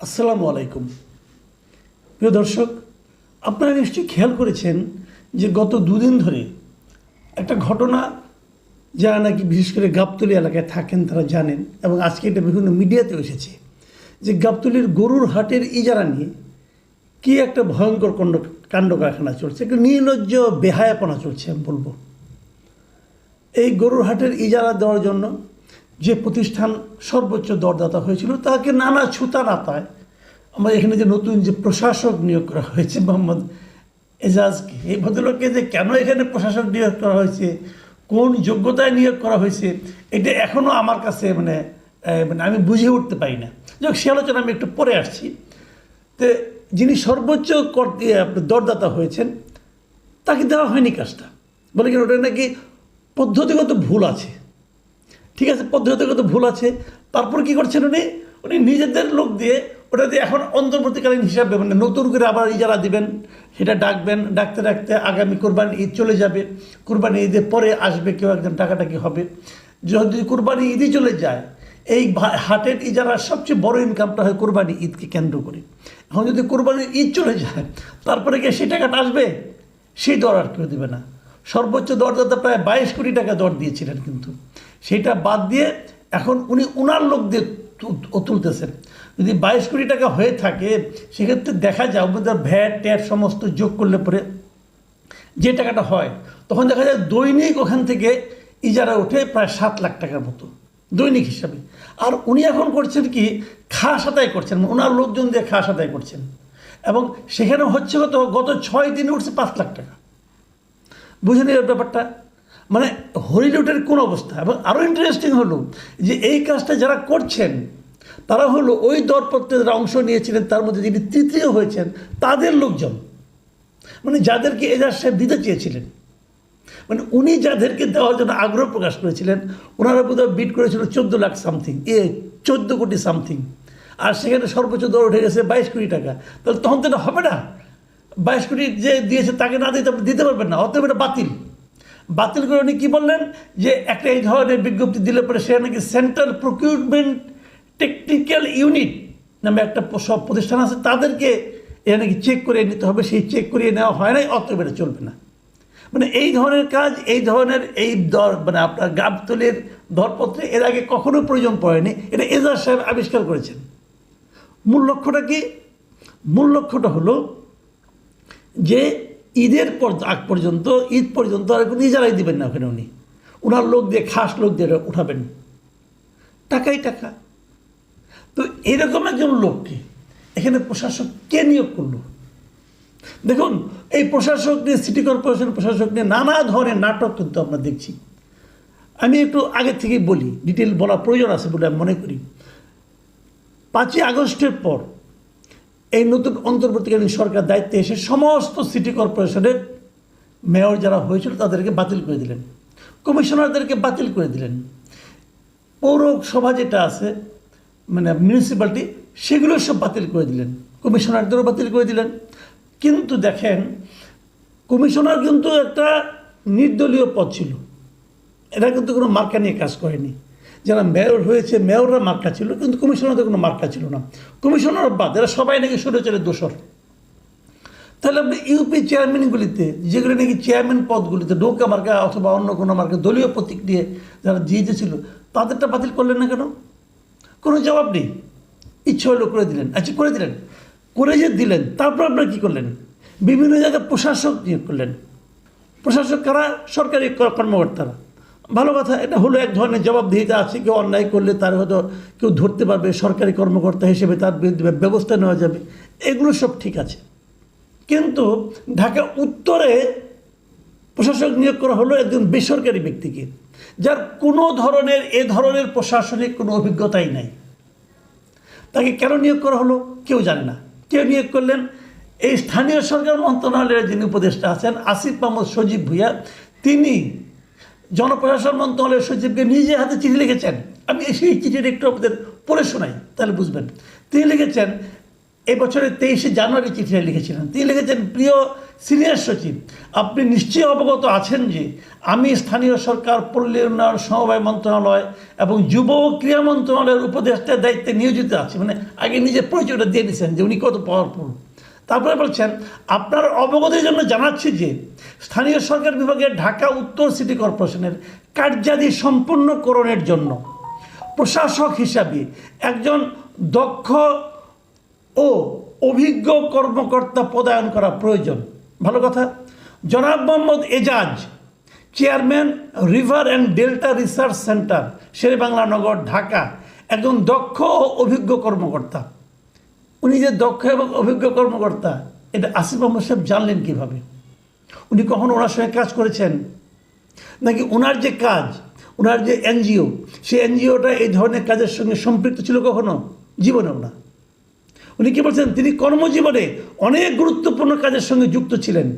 আসসালামু আলাইকুম। প্রিয় দর্শক, আপনারা নিশ্চয়ই খেয়াল করেছেন যে গত দুদিন ধরে একটা ঘটনা যারা নাকি বিশেষ করে গাবতলি এলাকায় থাকেন তারা জানেন এবং আজকে এটা বিভিন্ন মিডিয়াতেও এসেছে যে গাবতলির গরুর হাটের ইজারা নিয়ে কি একটা ভয়ঙ্কর কণ্ড কাণ্ড কারখানা চলছে, একটা নির্লজ্জ বেহায়াপনা চলছে, আমি বলব। এই গরুর হাটের ইজারা দেওয়ার জন্য যে প্রতিষ্ঠান সর্বোচ্চ দরদাতা হয়েছিল, তাকে নানা ছুতা নাতায় আমরা এখানে যে নতুন যে প্রশাসক নিয়োগ করা হয়েছে, মোহাম্মদ এজাজকে এই ভদ্রলোককে যে কেন এখানে প্রশাসক নিয়োগ করা হয়েছে, কোন যোগ্যতায় নিয়োগ করা হয়েছে, এটা এখনও আমার কাছে মানে মানে আমি বুঝে উঠতে পারি না। যাক সে আলোচনা আমি একটু পরে আসছি। তো যিনি সর্বোচ্চ কর দিয়ে দরদাতা হয়েছেন, তাকে দেওয়া হয়নি কাজটা। বলে কি ওটা নাকি পদ্ধতিগত ভুল আছে? ঠিক আছে, পদ্ধতিগত ভুল আছে। তারপর কি করছেন উনি? উনি নিজেদের লোক দিয়ে ওটা দিয়ে এখন অন্তর্বর্তীকালীন হিসাবে মানে নতুন করে আবার ইজারা দিবেন, সেটা ডাকবেন, ডাকতে ডাকতে আগামী কোরবানি ঈদ চলে যাবে। কোরবানি ঈদের পরে আসবে, কেউ একজন টাকাটা কি হবে। যদি কোরবানি ঈদই চলে যায়, এই হাটের ইজারার সবচেয়ে বড় ইনকামটা হয় কোরবানি ঈদকে কেন্দ্র করে। এখন যদি কোরবানির ঈদ চলে যায়, তারপরে গিয়ে সেই টাকাটা আসবে, সেই দর আর কেউ দেবে না। সর্বোচ্চ দরদাতা প্রায় বাইশ কোটি টাকা দর দিয়েছিলেন কিন্তু। সেটা বাদ দিয়ে এখন উনি উনার লোক দিয়ে তুলতেছেন। যদি বাইশ কোটি টাকা হয়ে থাকে, সেক্ষেত্রে দেখা যায় ওদের ভ্যাট, ট্যাট সমস্ত যোগ করলে পরে যে টাকাটা হয়, তখন দেখা যায় দৈনিক ওখান থেকে ইজারা ওঠে প্রায় সাত লাখ টাকার মতো, দৈনিক হিসাবে। আর উনি এখন করছেন কি, খাস আদায় করছেন মানে ওনার লোকজন দিয়ে খাস আদায় করছেন। এবং সেখানে হচ্ছে কত, গত ছয় দিনে উঠছে পাঁচ লাখ টাকা। বুঝে নিয়ে ব্যাপারটা? মানে হরিলুটের কোন অবস্থা? এবং আরও ইন্টারেস্টিং হলো যে এই কাজটা যারা করছেন, তারা হলো ওই দরপত্রে যারা অংশ নিয়েছিলেন, তার মধ্যে যিনি তৃতীয় হয়েছেন, তাদের লোকজন। মানে যাদেরকে এজাজ সাহেব দিতে চেয়েছিলেন। মানে উনি যাদেরকে দেওয়ার জন্য আগ্রহ প্রকাশ করেছিলেন, ওনারা বোধহয় বিট করেছিল চোদ্দ লাখ সামথিং এ চোদ্দ কোটি সামথিং আর সেখানে সর্বোচ্চ দর উঠে গেছে বাইশ কোটি টাকা। তাহলে তখন তো এটা হবে না। বাইশ কোটি যে দিয়েছে তাকে না দিতে দিতে পারবেন না, অতএব এটা বাতিল। বাতিল করে উনি কী বললেন? যে একটা এই ধরনের বিজ্ঞপ্তি দিলে পরে সে নাকি সেন্ট্রাল প্রকিউরমেন্ট টেকনিক্যাল ইউনিট নামে একটা সব প্রতিষ্ঠান আছে, তাদেরকে এটা নাকি চেক করে নিতে হবে, সেই চেক করিয়ে নেওয়া হয় নাই, অতএব এটা চলবে না। মানে এই ধরনের কাজ, এই ধরনের এই দর মানে আপনার গাবতলের দরপত্রে এর আগে কখনো প্রয়োজন পড়েনি, এটা এজাজ সাহেব আবিষ্কার করেছেন। মূল লক্ষ্যটা কি? মূল লক্ষ্যটা হলো যে ঈদের পর আগ পর্যন্ত, ঈদ পর্যন্ত আর কোনো ইজারাই দিবেন না ওখানে উনি। ওনার লোক দিয়ে, খাস লোক দিয়ে উঠাবেন। টাকাই টাকা। তো এরকম একজন লোককে এখানে প্রশাসক কে নিয়োগ করল? দেখুন, এই প্রশাসক নিয়ে, সিটি কর্পোরেশন প্রশাসক নিয়ে নানা ধরনের নাটক কিন্তু আমরা দেখছি। আমি একটু আগে থেকেই বলি, ডিটেল বলা প্রয়োজন আছে বলে আমি মনে করি। পাঁচই আগস্টের পর এই নতুন অন্তর্বর্তীকালীন সরকার দায়িত্বে এসে সমস্ত সিটি কর্পোরেশনের মেয়র যারা হয়েছিল তাদেরকে বাতিল করে দিলেন। কমিশনারদেরকে বাতিল করে দিলেন। পৌরসভা যেটা আছে মানে মিউনিসিপ্যালিটি সেগুলো সব বাতিল করে দিলেন। কমিশনারদেরও বাতিল করে দিলেন। কিন্তু দেখেন কমিশনার কিন্তু একটা নির্দলীয় পদ ছিল। এরা কিন্তু কোনো মার্কা নিয়ে কাজ করেনি। যারা মেয়র হয়েছে মেয়ররা মার্কা ছিল, কিন্তু কমিশনারদের কোনো মার্কা ছিল না। কমিশনার বাদ, এরা সবাই নাকি সরেচলে দোষর। তাহলে আপনি ইউপি চেয়ারম্যানগুলিতে যেগুলি নাকি চেয়ারম্যান পদগুলিতে নৌকা মার্কা অথবা অন্য কোনো মার্কা দলীয় প্রতীক দিয়ে যারা জিতেছিল, তাদেরটা বাতিল করলেন না কেন? কোনো জবাব নেই। ইচ্ছে হলো করে দিলেন। আচ্ছা করে দিলেন। করে যে দিলেন, তারপর আপনারা কী করলেন? বিভিন্ন জায়গায় প্রশাসক নিয়োগ করলেন। প্রশাসক কারা? সরকারি কর্মকর্তারা। ভালো কথা, এটা হলো এক ধরনের জবাবদিহিতা আছে, কেউ অন্যায় করলে তার হয়তো কেউ ধরতে পারবে, সরকারি কর্মকর্তা হিসেবে তার বিরুদ্ধে ব্যবস্থা নেওয়া যাবে। এগুলো সব ঠিক আছে। কিন্তু ঢাকা উত্তরে প্রশাসক নিয়োগ করা হলো একজন বেসরকারি ব্যক্তিকে, যার কোনো ধরনের, এ ধরনের প্রশাসনিক কোনো অভিজ্ঞতাই নাই। তাকে কেন নিয়োগ করা হলো কেউ জানে না। কেউ নিয়োগ করলেন? এই স্থানীয় সরকার মন্ত্রণালয়ের যিনি উপদেষ্টা আছেন, আসিফ মোহাম্মদ সজীব ভুইয়া। তিনি জনপ্রশাসন মন্ত্রণালয়ের সচিবকে নিজে হাতে চিঠি লিখেছেন। আমি সেই চিঠির একটু আপনাদের পড়ে শোনাই, তাহলে বুঝবেন। তিনি লিখেছেন, এই বছরের তেইশে জানুয়ারি চিঠিটা লিখেছিলেন। তিনি লিখেছেন, প্রিয় সিনিয়র সচিব, আপনি নিশ্চয়ই অবগত আছেন যে আমি স্থানীয় সরকার পল্লী উন্নয়ন সমবায় মন্ত্রণালয় এবং যুব ও ক্রীড়া মন্ত্রণালয়ের উপদেষ্টার দায়িত্বে নিয়োজিত আছি। মানে আগে নিজের পরিচয়টা দিয়ে দিয়েছেন যে উনি কত পাওয়ারফুল তারপরে বলছেন, আপনার অবগতির জন্য জানাচ্ছি যে স্থানীয় সরকার বিভাগের ঢাকা উত্তর সিটি কর্পোরেশনের কার্যাদি সম্পূর্ণকরণের জন্য প্রশাসক হিসাবে একজন দক্ষ ও অভিজ্ঞ কর্মকর্তা পদায়ন করা প্রয়োজন। ভালো কথা। জনাব Mohammad Ejaz, chairman river and delta research centre, Sher-e-Bangla Nagar, Dhaka, একজন দক্ষ ও অভিজ্ঞ কর্মকর্তা। উনি যে দক্ষ এবং অভিজ্ঞ কর্মকর্তা, এটা আসিফ আহমদ সাহেব জানলেন কীভাবে? উনি কখনো ওনার সঙ্গে কাজ করেছেন? নাকি ওনার যে কাজ, ওনার যে এনজিও, সেই এনজিওটা এই ধরনের কাজের সঙ্গে সম্পৃক্ত ছিল কখনো? জীবনেও না উনি কী বলছেন, তিনি কর্মজীবনে অনেক গুরুত্বপূর্ণ কাজের সঙ্গে যুক্ত ছিলেন।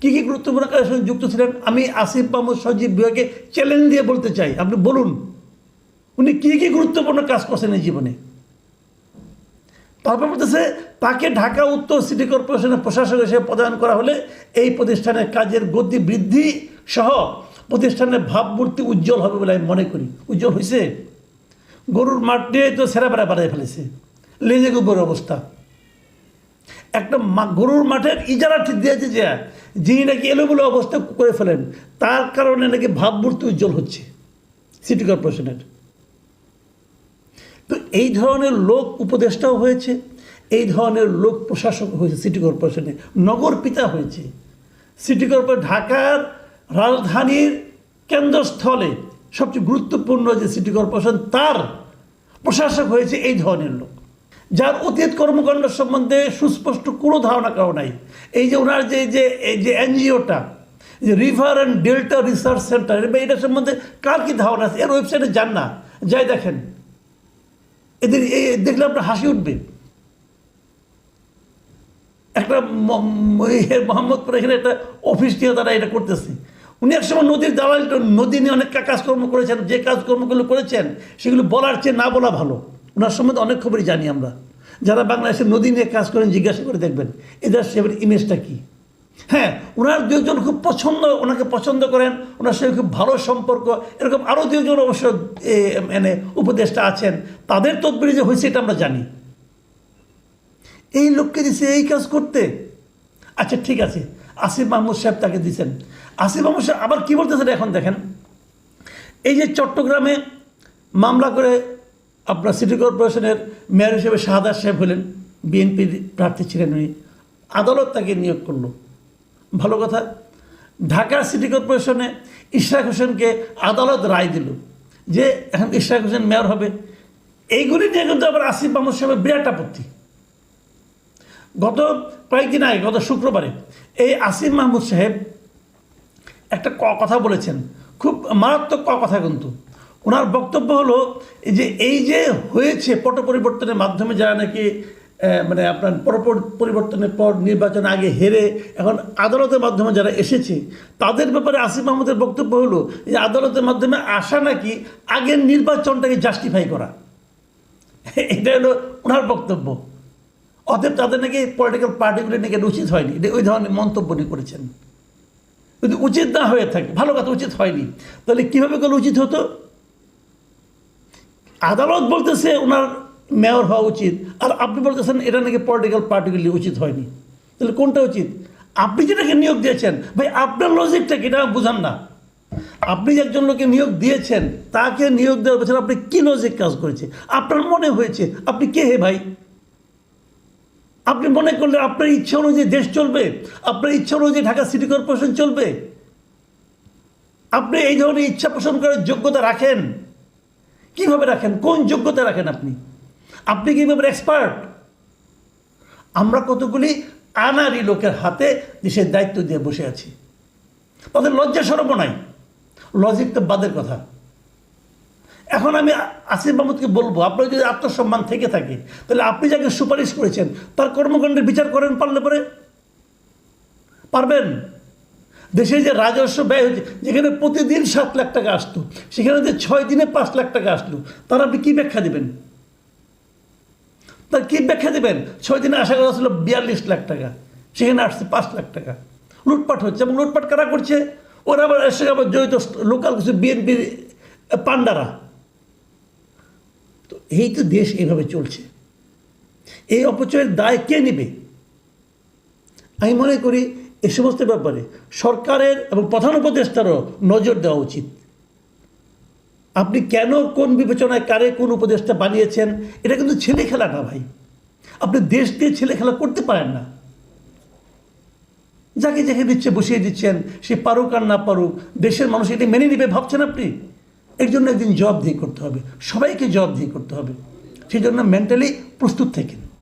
কি কী গুরুত্বপূর্ণ কাজের সঙ্গে যুক্ত ছিলেন? আমি আসিফ মাহমুদ সজীব বিভাগে চ্যালেঞ্জ দিয়ে বলতে চাই, আপনি বলুন। উনি কী কী গুরুত্বপূর্ণ কাজ করছেন এই জীবনে? তারপর বলতেছে, তাকে ঢাকা উত্তর সিটি কর্পোরেশনের প্রশাসক হিসেবে প্রদান করা হলে এই প্রতিষ্ঠানের কাজের গতি বৃদ্ধি সহ প্রতিষ্ঠানের ভাবমূর্তি উজ্জ্বল হবে বলে আমি মনে করি। উজ্জ্বল হয়েছে গরুর মাঠে তো সেরা বেড়া বাড়াই ফেলেছে। লেজে গোবর অবস্থা। একটা মা- গরুর মাঠের ইজারা ঠিক দিয়েছে যে, যিনি নাকি এলোমেলো অবস্থা করে ফেলেন, তার কারণে নাকি ভাবমূর্তি উজ্জ্বল হচ্ছে সিটি কর্পোরেশনের। তো এই ধরনের লোক উপদেষ্টাও হয়েছে, এই ধরনের লোক প্রশাসক হয়েছে সিটি কর্পোরেশনে নগর পিতা হয়েছে। সিটি কর্পোরেশন ঢাকার রাজধানীর কেন্দ্রস্থলে সবচেয়ে গুরুত্বপূর্ণ যে সিটি কর্পোরেশন তার প্রশাসক হয়েছে এই ধরনের লোক। যার অতীত কর্মকাণ্ড সম্বন্ধে সুস্পষ্ট কোনো ধারণা কারও নাই। এই যে ওনার যে যে, এই যে এনজিওটা, যে river and delta research centre এটার সম্বন্ধে কার কী ধারণা আছে? এর ওয়েবসাইটে যান না। যাই দেখেন এদের দেখলে আপনার হাসি উঠবে। একটা মোহাম্মদপুর এখানে একটা অফিস নিয়ে তারা এটা করতেছে। উনি একসময় নদীর দালাল নদী নিয়ে অনেক কাজকর্ম করেছেন, যে কাজকর্মগুলো করেছেন, সেগুলো বলার চেয়ে না বলা ভালো। ওনার সম্বন্ধে অনেক খবরই জানি আমরা। যারা বাংলাদেশের নদী নিয়ে কাজ করেন, জিজ্ঞাসা করে দেখবেন। এদের সেবার ইমেজটা কী? হ্যাঁ ওনার দুজন খুব পছন্দ, ওনাকে পছন্দ করেন, ওনার সঙ্গে খুব ভালো সম্পর্ক। এরকম আরও দুজন অবশ্য মানে উপদেষ্টা আছেন। তাদের তদবিরে যে হয়েছে, এটা আমরা জানি। এই লোককে দিছে এই কাজ করতে। আচ্ছা ঠিক আছে। আসিফ মাহমুদ সাহেব তাকে দিয়েছেন আসিফ মাহমুদ সাহেব আবার কী বলতেছেন এখন দেখেন? এই যে চট্টগ্রামে মামলা করে আপনার সিটি কর্পোরেশনের মেয়র হিসেবে শাহাদার সাহেব হলেন বিএনপির প্রার্থী ছিলেন উনি। আদালত তাকে নিয়োগ করল। ভালো কথা, ঢাকা সিটি কর্পোরেশনে ইশরাক হোসেনকে আদালত রায় দিল যে এখন ইশরাক হোসেন মেয়র হবে। এইগুলি নিয়ে কিন্তু আবার আসিফ মাহমুদ সাহেবের বিরাট আপত্তি। গত কয়েকদিন আগে, গত শুক্রবারে এই আসিফ মাহমুদ সাহেব একটা ক- কথা বলেছেন, খুব মারাত্মক কথা কিন্তু। ওনার বক্তব্য হলো যে, এই যে হয়েছে পট পরিবর্তনের মাধ্যমে যারা নাকি মানে আপনার পর পর- পরিবর্তনের পর নির্বাচন আগে হেরে এখন আদালতের মাধ্যমে যারা এসেছে, তাদের ব্যাপারে আসিফ মাহমুদের বক্তব্য হলো যে আদালতের মাধ্যমে আসা নাকি আগের নির্বাচনটাকে জাস্টিফাই করা। এটা হলো ওনার বক্তব্য। অতএব তাদের নাকি পলিটিক্যাল পার্টিগুলি নাকি উচিত হয়নি। এটা ওই ধরনের মন্তব্য নিয়ে করেছেন। যদি উচিত না হয়ে থাকে, ভালো কথা, উচিত হয়নি, তাহলে কীভাবে করলে উচিত হতো? আদালত বলতেছে ওনার মেয়র হওয়া উচিত। আর আপনি বলতেছেন এটা নাকি পলিটিক্যাল পার্টিগুলি উচিত হয়নি। তাহলে কোনটা উচিত? আপনি যেটাকে নিয়োগ দিয়েছেন, ভাই আপনার লজিকটা কি? এটা বুঝান না। আপনি একজন লোকে নিয়োগ দিয়েছেন, তাকে নিয়োগ দেওয়ার পেছনে আপনি কী লজিক কাজ করেছে? আপনার মনে হয়েছে? আপনি কে হে ভাই? আপনি মনে করলে আপনার ইচ্ছা অনুযায়ী দেশ চলবে, আপনার ইচ্ছা অনুযায়ী ঢাকা সিটি কর্পোরেশন চলবে। আপনি এই ধরনের ইচ্ছা পোষণ করার যোগ্যতা রাখেন। কীভাবে রাখেন? কোন যোগ্যতা রাখেন আপনি? আপনি কীভাবে এক্সপার্ট আমরা কতগুলি আনারি লোকের হাতে দেশের দায়িত্ব দিয়ে বসে আছি। তাদের লজ্জা সরব নাই। লজিক তো বাদের কথা। এখন আমি আসিফ মাহমুদকে বলব, আপনার যদি আত্মসম্মান থেকে থাকে, তাহলে আপনি যাকে সুপারিশ করেছেন, তার কর্মকাণ্ডের বিচার করেন পারলে পরে। পারবেন? দেশে যে রাজস্ব ব্যয় হচ্ছে, যেখানে প্রতিদিন সাত লাখ টাকা আসতো, সেখানে যে ছয় দিনে পাঁচ লাখ টাকা আসলো, তার আপনি কী ব্যাখ্যা দেবেন? তার কি ব্যাখ্যা দেবেন। ছয় দিনে আশা করা ছিল বিয়াল্লিশ লাখ টাকা। সেখানে আসছে পাঁচ লাখ টাকা। লুটপাট হচ্ছে এবং লুটপাট কারা করছে? ওরা আবার এসে আবার জড়িত লোকাল কিছু বিএনপির পান্ডারা। তো এই তো দেশ এইভাবে চলছে। এই অপচয়ের দায় কে নেবে? আমি মনে করি এ সমস্ত ব্যাপারে সরকারের এবং প্রধান উপদেষ্টারও নজর দেওয়া উচিত। আপনি কেন কোন বিবেচনায় কারে কোন উপদেশটা বানিয়েছেন? এটা কিন্তু ছেলে খেলা না ভাই। আপনি দেশ দিয়ে ছেলে খেলা করতে পারেন না। যাকে যাকে দিচ্ছে বসিয়ে দিচ্ছেন, সে পারুক আর না পারুক, দেশের মানুষ এটা মেনে নেবে, ভাবছেন আপনি? এর জন্য একদিন জবাবদিহি করতে হবে। সবাইকে জবাবদিহি করতে হবে। সেই জন্য মেন্টালি প্রস্তুত থাকেন।